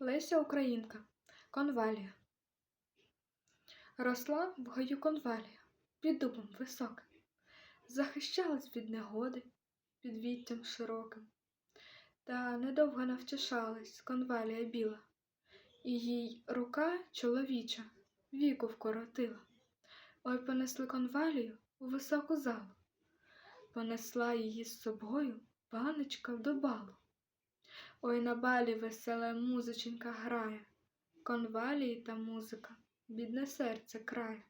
Леся Українка. Конвалія. Росла в гаю конвалія, під дубом високим, захищалась від негоди під віттям широким. Та недовго навтішалась конвалія біла, і їй рука чоловіча віку вкоротила. Ой понесли конвалію у високу залу, понесла її з собою паночка до балу. Ой на балі весела музиченька грає, конвалії та музика, бідне серце крає.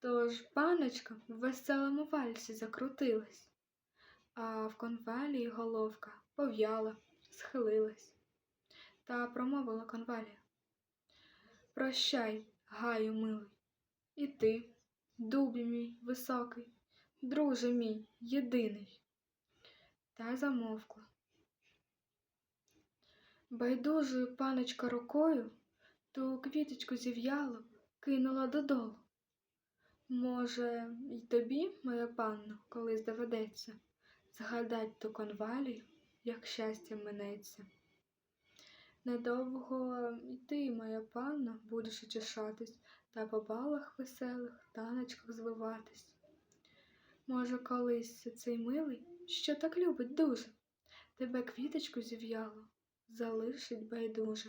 Тож паночка в веселому вальсі закрутилась, а в конвалії головка пов'яла, схилилась. Та промовила конвалія. Прощай, гаю милий, і ти, дубі мій високий, друже мій єдиний. Та замовкла. Байдужою паночка рукою ту квіточку зів'ялу кинула додолу. Може, й тобі, моя панно, колись доведеться згадать ту конвалію, як щастя минеться. Недовго й ти, моя панно, будеш утішатись та по балах веселих, таночках звиватись. Може, колись цей милий, що так любить дуже, тебе квіточку зів'яло, залишить байдуже.